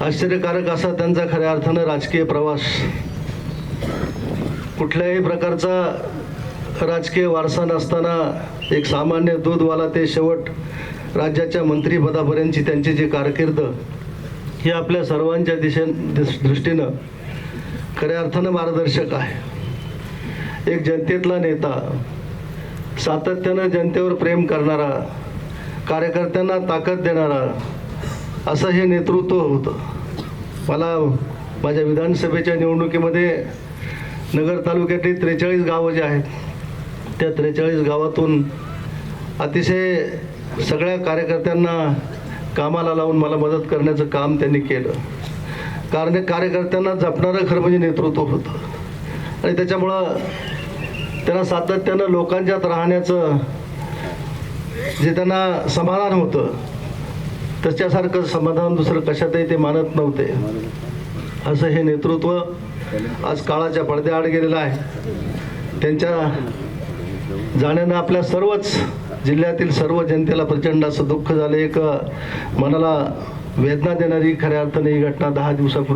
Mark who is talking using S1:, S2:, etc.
S1: आश्चर्यकारक असा त्यांचा खऱ्या अर्थानं राजकीय प्रवास. कुठल्याही प्रकारचा राजकीय वारसा नसताना एक सामान्य दूधवाला ते शेवट राज्याच्या मंत्रीपदापर्यंतची त्यांची जी कारकीर्द ही आपल्या सर्वांच्या दिशे दृष्टीनं खऱ्या अर्थानं मार्गदर्शक आहे. एक जनतेतला नेता सातत्यानं जनतेवर प्रेम करणारा कार्यकर्त्यांना ताकद देणारा असं हे नेतृत्व होतं. मला माझ्या विधानसभेच्या निवडणुकीमध्ये नगर तालुक्यातली त्रेचाळीस गावं जी आहेत त्या त्रेचाळीस गावातून अतिशय सगळ्या कार्यकर्त्यांना कामाला लावून मला मदत करण्याचं काम त्यांनी केलं. कारण कार्यकर्त्यांना जपणारं खरं म्हणजे नेतृत्व होतं. आणि त्याच्यामुळं त्यांना सातत्यानं लोकांच्यात राहण्याचं जे त्यांना समाधान होतं त्याच्यासारखं समाधान दुसरं कशातही ते मानत नव्हते. असं हे नेतृत्व आज काळाच्या पडद्याआड गेलेलं आहे. त्यांच्या जाण्यानं आपल्या सर्वच जिल्ह्यातील सर्व जनतेला प्रचंड असं दुःख झालं. एक मनाला वेदना देणारी खऱ्या अर्थाने ही घटना दहा दिवसापूर्वी